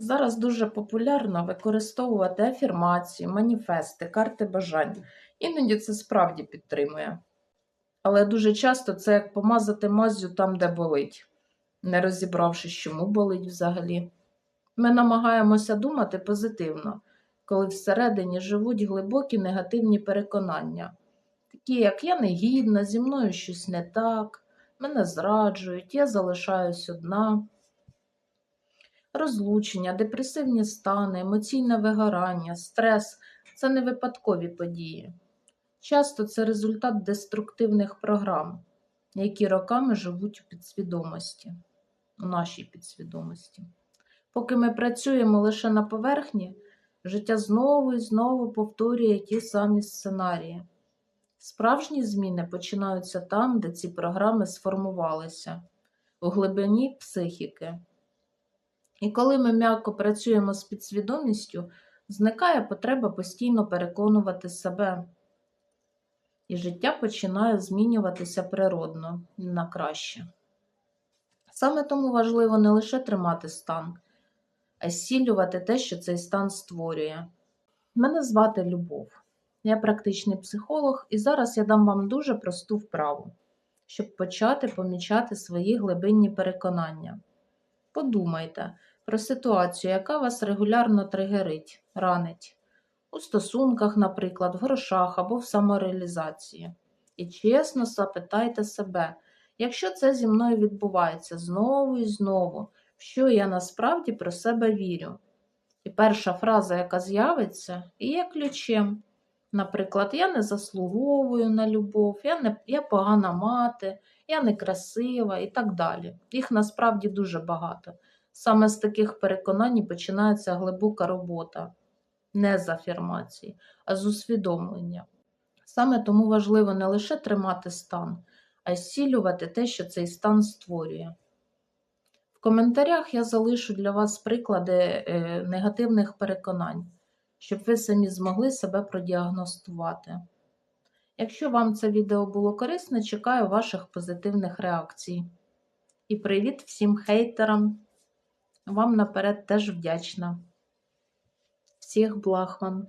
Зараз дуже популярно використовувати афірмації, маніфести, карти бажань. Іноді це справді підтримує. Але дуже часто це як помазати мазю там, де болить, не розібравшись, чому болить взагалі. Ми намагаємося думати позитивно, коли всередині живуть глибокі негативні переконання, такі як я негідна, зі мною щось не так, мене зраджують, я залишаюсь одна. Розлучення, депресивні стани, емоційне вигорання, стрес це не випадкові події. Часто це результат деструктивних програм, які роками живуть у підсвідомості, у нашій підсвідомості. Поки ми працюємо лише на поверхні, життя знову і знову повторює ті самі сценарії. Справжні зміни починаються там, де ці програми сформувалися, у глибині психіки. І коли ми м'яко працюємо з підсвідомістю, зникає потреба постійно переконувати себе. І життя починає змінюватися природно на краще. Саме тому важливо не лише тримати стан, а зцілювати те, що цей стан створює. Мене звати Любов. Я практичний психолог, і зараз я дам вам дуже просту вправу, щоб почати помічати свої глибинні переконання. Подумайте про ситуацію, яка вас регулярно тригерить, ранить. У стосунках, наприклад, в грошах або в самореалізації. І чесно запитайте себе, якщо це зі мною відбувається знову і знову, в що я насправді про себе вірю. І перша фраза, яка з'явиться, є ключем. Наприклад, я не заслуговую на любов, я, не, я погана мати, я некрасива і так далі. Їх насправді дуже багато. Саме з таких переконань починається глибока робота, не з афірмації, а з усвідомлення. Саме тому важливо не лише тримати стан, а й зцілювати те, що цей стан створює. В коментарях я залишу для вас приклади е, негативних переконань, щоб ви самі змогли себе продіагностувати. Якщо вам це відео було корисне, чекаю ваших позитивних реакцій. І привіт всім хейтерам! Вам наперед теж вдячна. Всіх благ вам!